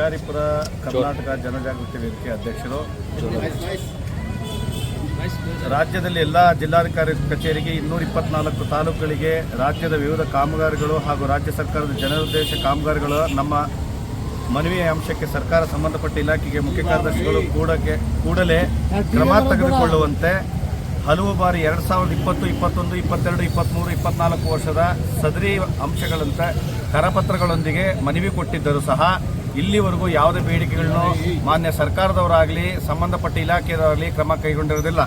ಶಿಕಾರಿಪುರ ಕರ್ನಾಟಕ ಜನಜಾಗೃತಿ ವೇದಿಕೆ ಅಧ್ಯಕ್ಷರು. ರಾಜ್ಯದಲ್ಲಿ ಎಲ್ಲ ಜಿಲ್ಲಾಧಿಕಾರಿ ಕಚೇರಿಗೆ ಇನ್ನೂರ ಇಪ್ಪತ್ನಾಲ್ಕು ತಾಲೂಕುಗಳಿಗೆ ರಾಜ್ಯದ ವಿವಿಧ ಕಾಮಗಾರಿಗಳು ಹಾಗೂ ರಾಜ್ಯ ಸರ್ಕಾರದ ಜನೋದ್ದೇಶ ಕಾಮಗಾರಿಗಳು ನಮ್ಮ ಮನವಿಯ ಅಂಶಕ್ಕೆ ಸರ್ಕಾರ ಸಂಬಂಧಪಟ್ಟ ಇಲಾಖೆಗೆ ಮುಖ್ಯ ಕಾರ್ಯದರ್ಶಿಗಳು ಕೂಡಕ್ಕೆ ಕೂಡಲೇ ಕ್ರಮ ತೆಗೆದುಕೊಳ್ಳುವಂತೆ ಹಲವು ಬಾರಿ ಎರಡು ಸಾವಿರದ ಇಪ್ಪತ್ತು, ಇಪ್ಪತ್ತೊಂದು, ಇಪ್ಪತ್ತೆರಡು ಇಪ್ಪತ್ತ್ಮೂರು ಇಪ್ಪತ್ನಾಲ್ಕು ವರ್ಷದ ಸದರಿ ಅಂಶಗಳಂತೆ ಕರಪತ್ರಗಳೊಂದಿಗೆ ಮನವಿ ಕೊಟ್ಟಿದ್ದರೂ ಸಹ ಇಲ್ಲಿವರೆಗೂ ಯಾವುದೇ ಬೇಡಿಕೆಗಳನ್ನು ಮಾನ್ಯ ಸರ್ಕಾರದವರಾಗಲಿ, ಸಂಬಂಧಪಟ್ಟ ಇಲಾಖೆಯವರಾಗಲಿ ಕ್ರಮ ಕೈಗೊಂಡಿರುವುದಿಲ್ಲ.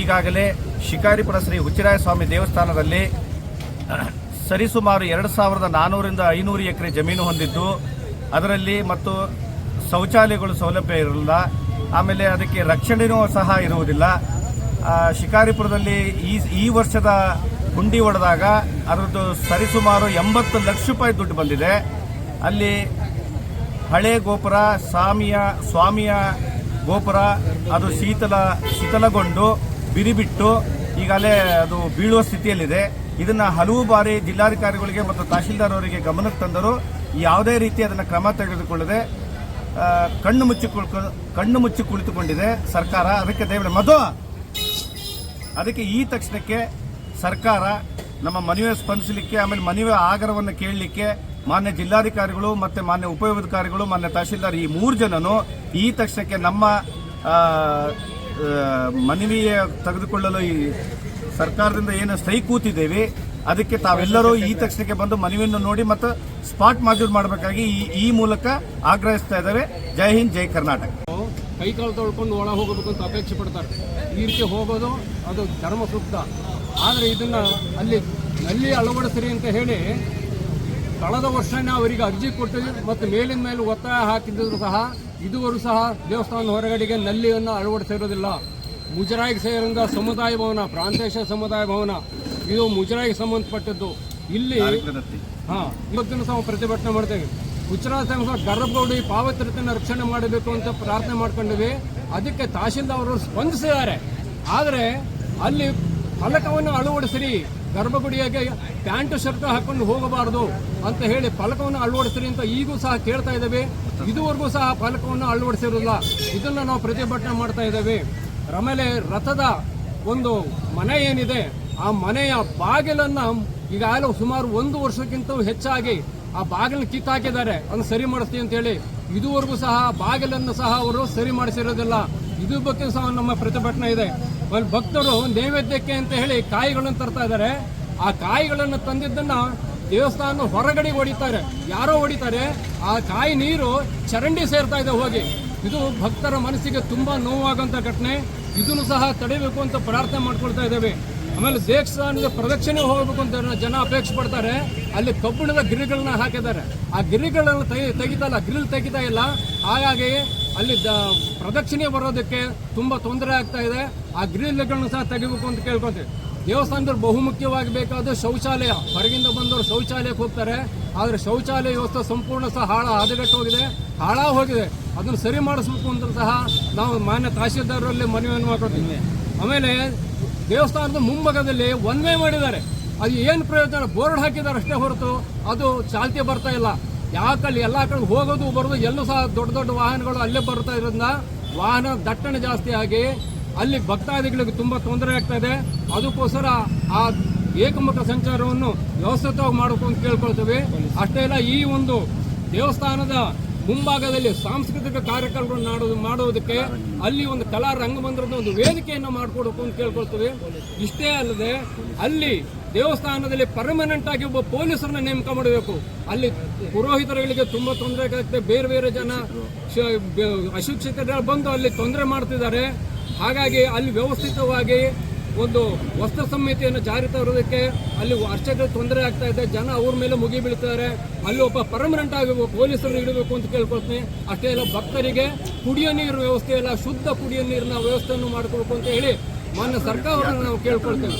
ಈಗಾಗಲೇ ಶಿಕಾರಿಪುರ ಶ್ರೀ ಹುಚ್ಚಿರಾಯ ಸ್ವಾಮಿ ದೇವಸ್ಥಾನದಲ್ಲಿ ಸರಿಸುಮಾರು ಎರಡು ಸಾವಿರದ ನಾನ್ನೂರಿಂದ ಐನೂರು ಎಕರೆ ಜಮೀನು ಹೊಂದಿದ್ದು, ಅದರಲ್ಲಿ ಮತ್ತು ಶೌಚಾಲಯಗಳು ಸೌಲಭ್ಯ ಇರಲಿಲ್ಲ. ಆಮೇಲೆ ಅದಕ್ಕೆ ರಕ್ಷಣೆಯೂ ಸಹ ಇರುವುದಿಲ್ಲ. ಶಿಕಾರಿಪುರದಲ್ಲಿ ಈ ಈ ವರ್ಷದ ಹುಂಡಿ ಹೊಡೆದಾಗ ಅದರದ್ದು ಸರಿಸುಮಾರು ಎಂಬತ್ತು ಲಕ್ಷ ರೂಪಾಯಿ ದುಡ್ಡು ಬಂದಿದೆ. ಅಲ್ಲಿ ಹಳೆ ಗೋಪುರ ಸ್ವಾಮಿಯ ಸ್ವಾಮಿಯ ಗೋಪುರ, ಅದು ಶೀತಲ, ಶೀತಲಗೊಂಡು ಬಿರಿಬಿಟ್ಟು ಈಗಲೇ ಅದು ಬೀಳುವ ಸ್ಥಿತಿಯಲ್ಲಿದೆ. ಇದನ್ನು ಹಲವು ಬಾರಿ ಜಿಲ್ಲಾಧಿಕಾರಿಗಳಿಗೆ ಮತ್ತು ತಹಶೀಲ್ದಾರ್ ಅವರಿಗೆ ಗಮನಕ್ಕೆ ತಂದರು ಯಾವುದೇ ರೀತಿ ಅದನ್ನು ಕ್ರಮ ತೆಗೆದುಕೊಳ್ಳದೆ ಕಣ್ಣು ಮುಚ್ಚಿ ಕಣ್ಣು ಮುಚ್ಚಿ ಕುಳಿತುಕೊಂಡಿದೆ ಸರ್ಕಾರ. ಅದಕ್ಕೆ ದಯವಿಟ್ಟು ಮಧು! ಅದಕ್ಕೆ ಈ ತಕ್ಷಣಕ್ಕೆ ಸರ್ಕಾರ ನಮ್ಮ ಮನವಿ ಸ್ಪಂದಿಸಲಿಕ್ಕೆ, ಆಮೇಲೆ ಮನವಿ ಆಗರವನ್ನು ಕೇಳಲಿಕ್ಕೆ ಮಾನ್ಯ ಜಿಲ್ಲಾಧಿಕಾರಿಗಳು ಮತ್ತೆ ಮಾನ್ಯ ಉಪಯೋಗಾಧಿಕಾರಿಗಳು ಮಾನ್ಯ ತಹಶೀಲ್ದಾರ್ ಈ ಮೂರು ಜನನು ಈ ತಕ್ಷಣಕ್ಕೆ ನಮ್ಮ ಮನವಿ ತೆಗೆದುಕೊಳ್ಳಲು ಈ ಸರ್ಕಾರದಿಂದ ಏನು ಸೈ ಕೂತಿದ್ದೇವೆ, ಅದಕ್ಕೆ ತಾವೆಲ್ಲರೂ ಈ ತಕ್ಷಣಕ್ಕೆ ಬಂದು ಮನವಿಯನ್ನು ನೋಡಿ ಮತ್ತು ಸ್ಪಾಟ್ ಮಾಜೂರು ಮಾಡಬೇಕಾಗಿ ಈ ಈ ಮೂಲಕ ಆಗ್ರಹಿಸ್ತಾ ಇದ್ದಾರೆ. ಜೈ ಹಿಂದ್, ಜೈ ಕರ್ನಾಟಕ. ಕೈ ಕಾಲು ತೊಳ್ಕೊಂಡು ಒಳ ಹೋಗಬೇಕು ಅಂತ ಅಪೇಕ್ಷೆ ಪಡ್ತಾರೆ. ಈ ರೀತಿ ಹೋಗೋದು, ಅದು ಧರ್ಮ ಸೂಕ್ತ. ಆದರೆ ಇದನ್ನು ಅಲ್ಲಿ, ನಲ್ಲಿ ಅಳವಡಿಸ್ರಿ ಅಂತ ಹೇಳಿ ಕಳೆದ ವರ್ಷನೇ ಅವರಿಗೆ ಅರ್ಜಿ ಕೊಟ್ಟು ಮತ್ತು ಮೇಲಿನ ಮೇಲೆ ಒತ್ತಾಯ ಹಾಕಿದ್ರು ಸಹ ಇದುವರೆಗೂ ಸಹ ದೇವಸ್ಥಾನದ ಹೊರಗಡೆಗೆ ನಲ್ಲಿಯನ್ನು ಅಳವಡಿಸಿರೋದಿಲ್ಲ. ಮುಜರಾಯಿಗೆ ಸೇರಿದ ಸಮುದಾಯ ಭವನ ಪ್ರಾಂತೇಶ ಸಮುದಾಯ ಭವನ ಇದು ಮುಜರಾಯಿಗೆ ಸಂಬಂಧಪಟ್ಟದ್ದು. ಇಲ್ಲಿ ಹಾ ಇವತ್ತಿನ ಸಹ ಪ್ರತಿಭಟನೆ ಮಾಡ್ತೇವೆ. ಗುಜರಾತ್ ಗರ್ಭಗೌಡಿ ಪಾವತಿರತನ ರಕ್ಷಣೆ ಮಾಡಬೇಕು ಅಂತ ಪ್ರಾರ್ಥನೆ ಮಾಡ್ಕೊಂಡಿವಿ. ಅದಕ್ಕೆ ತಹಶೀಲ್ದಾರ್ ಅವರು ಸ್ಪಂದಿಸಿದ್ದಾರೆ. ಆದರೆ ಅಲ್ಲಿ ಫಲಕವನ್ನು ಅಳವಡಿಸಿರಿ. ಗರ್ಭಗುಡಿಯಾಗೆ ಪ್ಯಾಂಟ್, ಶರ್ಟ್ ಹಾಕೊಂಡು ಹೋಗಬಾರದು ಅಂತ ಹೇಳಿ ಫಲಕವನ್ನು ಅಳವಡಿಸ್ರಿ ಅಂತ ಈಗೂ ಸಹ ಕೇಳ್ತಾ ಇದ್ದೇವೆ. ಇದುವರೆಗೂ ಸಹ ಫಲಕವನ್ನು ಅಳವಡಿಸಿರಲಿಲ್ಲ. ಇದನ್ನ ನಾವು ಪ್ರತಿಭಟನೆ ಮಾಡ್ತಾ ಇದ್ದೇವೆ. ಆಮೇಲೆ ರಥದ ಒಂದು ಮನೆ ಏನಿದೆ, ಆ ಮನೆಯ ಬಾಗಿಲನ್ನ ಈಗಾಗಲೇ ಸುಮಾರು ಒಂದು ವರ್ಷಕ್ಕಿಂತ ಹೆಚ್ಚಾಗಿ ಆ ಬಾಗಿಲು ಕಿತ್ತಾಕಿದ್ದಾರೆ. ಅದನ್ನು ಸರಿ ಮಾಡಿಸ್ತೀವಿ ಅಂತ ಹೇಳಿ ಇದುವರೆಗೂ ಸಹ ಬಾಗಿಲನ್ನು ಸಹ ಅವರು ಸರಿ ಮಾಡಿಸಿರೋದಿಲ್ಲ. ಇದು ಬಗ್ಗೆ ಸಹ ನಮ್ಮ ಪ್ರತಿಭಟನೆ ಇದೆ. ಅಲ್ಲಿ ಭಕ್ತರು ನೈವೇದ್ಯಕ್ಕೆ ಅಂತ ಹೇಳಿ ಕಾಯಿಗಳನ್ನು ತರ್ತಾ ಇದ್ದಾರೆ. ಆ ಕಾಯಿಗಳನ್ನು ತಂದಿದ್ದನ್ನ ದೇವಸ್ಥಾನ ಹೊರಗಡೆ ಹೊಡಿತಾರೆ. ಯಾರೋ ಹೊಡಿತಾರೆ. ಆ ಕಾಯಿ ನೀರು ಚರಂಡಿ ಸೇರ್ತಾ ಇದೆ ಹೋಗಿ. ಇದು ಭಕ್ತರ ಮನಸ್ಸಿಗೆ ತುಂಬಾ ನೋವಾಗುವಂಥ ಘಟನೆ. ಇದನ್ನು ಸಹ ತಡೆಯಬೇಕು ಅಂತ ಪ್ರಾರ್ಥನೆ ಮಾಡ್ಕೊಳ್ತಾ ಇದ್ದೇವೆ. ಆಮೇಲೆ ದೇವಸ್ಥಾನದ ಪ್ರದಕ್ಷಿಣೆ ಹೋಗಬೇಕು ಅಂತ ಜನ ಅಪೇಕ್ಷೆ ಪಡ್ತಾರೆ. ಅಲ್ಲಿ ಕಬ್ಬಿಣದ ಗಿರಿಗಳನ್ನ ಹಾಕಿದ್ದಾರೆ. ಆ ಗಿರಿಗಳನ್ನು ತೆಗಿ ತೆಗಿತಾ ಇಲ್ಲ ಗ್ರಿಲ್ ತೆಗಿತಾ ಇಲ್ಲ. ಹಾಗಾಗಿ ಅಲ್ಲಿ ಪ್ರದಕ್ಷಿಣೆ ಬರೋದಕ್ಕೆ ತುಂಬಾ ತೊಂದರೆ ಆಗ್ತಾ ಇದೆ. ಆ ಗ್ರಿಲ್ಗಳನ್ನು ಸಹ ತೆಗಿಬೇಕು ಅಂತ ಕೇಳ್ಕೊತೀವಿ. ದೇವಸ್ಥಾನದಲ್ಲಿ ಬಹುಮುಖ್ಯವಾಗಿ ಬೇಕಾದ ಶೌಚಾಲಯ. ಹೊರಗಿಂದ ಬಂದವರು ಶೌಚಾಲಯಕ್ಕೆ ಹೋಗ್ತಾರೆ. ಆದರೆ ಶೌಚಾಲಯ ವ್ಯವಸ್ಥೆ ಸಂಪೂರ್ಣ ಸಹ ಹಾಳ ಹದಗೆಟ್ಟು ಹೋಗಿದೆ. ಹಾಳ ಹೋಗಿದೆ ಅದನ್ನು ಸರಿ ಮಾಡಿಸ್ಬೇಕು ಅಂತ ಸಹ ನಾವು ಮಾನ್ಯ ತಹಶೀಲ್ದಾರರಲ್ಲಿ ಮನವಿಯನ್ನು ಮಾಡ್ಕೊಳ್ತೀವಿ. ಆಮೇಲೆ ದೇವಸ್ಥಾನದ ಮುಂಭಾಗದಲ್ಲಿ ಒನ್ ವೇ ಮಾಡಿದ್ದಾರೆ ಅದು ಏನು ಪ್ರಯೋಜನ? ಬೋರ್ಡ್ ಹಾಕಿದ್ದಾರೆ ಅಷ್ಟೇ ಹೊರತು ಅದು ಚಾಲ್ತಿ ಬರ್ತಾ ಇಲ್ಲ. ಯಾಕಲ್ಲಿ ಎಲ್ಲ ಕಡೆ ಹೋಗೋದು ಬರೋದು ಎಲ್ಲೂ ಸಹ ದೊಡ್ಡ ದೊಡ್ಡ ವಾಹನಗಳು ಅಲ್ಲೇ ಬರ್ತಾ ಇರೋದ್ರಿಂದ ವಾಹನ ದಟ್ಟಣೆ ಜಾಸ್ತಿ ಆಗಿ ಅಲ್ಲಿ ಭಕ್ತಾದಿಗಳಿಗೆ ತುಂಬಾ ತೊಂದರೆ ಆಗ್ತಾ ಇದೆ ಅದಕ್ಕೋಸ್ಕರ ಆ ಏಕಮುಖ ಸಂಚಾರವನ್ನು ವ್ಯವಸ್ಥಿತವಾಗಿ ಮಾಡಬೇಕು ಅಂತ ಕೇಳ್ಕೊಳ್ತೇವೆ. ಅಷ್ಟೇ ಇಲ್ಲ ಈ ಒಂದು ದೇವಸ್ಥಾನದ ಮುಂಭಾಗದಲ್ಲಿ ಸಾಂಸ್ಕೃತಿಕ ಕಾರ್ಯಕ್ರಮಗಳನ್ನು ಮಾಡೋದು ಮಾಡೋದಕ್ಕೆ ಅಲ್ಲಿ ಒಂದು ಕಲಾ ರಂಗಮಂದಿರದ ಒಂದು ವೇದಿಕೆಯನ್ನು ಮಾಡಿಕೊಡಬೇಕು ಅಂತ ಕೇಳ್ಕೊಳ್ತೀವಿ. ಇಷ್ಟೇ ಅಲ್ಲದೆ ಅಲ್ಲಿ ದೇವಸ್ಥಾನದಲ್ಲಿ ಪರ್ಮನೆಂಟ್ ಆಗಿ ಒಬ್ಬ ಪೊಲೀಸರನ್ನ ನೇಮಕ ಮಾಡಬೇಕು. ಅಲ್ಲಿ ಪುರೋಹಿತರುಗಳಿಗೆ ತುಂಬಾ ತೊಂದರೆ ಆಗುತ್ತೆ ಬೇರೆ ಬೇರೆ ಜನ ಅಶಿಕ್ಷಿತರು ಬಂದು ಅಲ್ಲಿ ತೊಂದರೆ ಮಾಡ್ತಿದ್ದಾರೆ. ಹಾಗಾಗಿ ಅಲ್ಲಿ ವ್ಯವಸ್ಥಿತವಾಗಿ ಒಂದು ವಸ್ತು ಸಂಹಿತೆಯನ್ನು ಜಾರಿ ತರೋದಕ್ಕೆ ಅಲ್ಲಿ ಅರ್ಚಕರು ತೊಂದರೆ ಆಗ್ತಾ ಇದೆ. ಜನ ಅವ್ರ ಮೇಲೆ ಮುಗಿ ಬೀಳ್ತಾರೆ. ಅಲ್ಲಿ ಒಬ್ಬ ಪರ್ಮನೆಂಟ್ ಆಗಿ ಪೊಲೀಸರು ಇಡಬೇಕು ಅಂತ ಕೇಳ್ಕೊಳ್ತೀನಿ. ಅಷ್ಟೇ ಅಲ್ಲ, ಭಕ್ತರಿಗೆ ಕುಡಿಯೋ ನೀರು ವ್ಯವಸ್ಥೆ ಇಲ್ಲ ಶುದ್ಧ ಕುಡಿಯೋ ನೀರಿನ ವ್ಯವಸ್ಥೆಯನ್ನು ಮಾಡಿಕೊಡ್ಬೇಕು ಅಂತ ಹೇಳಿ ಮಾನ್ಯ ಸರ್ಕಾರವನ್ನು ನಾವು ಕೇಳ್ಕೊಳ್ತೇವೆ.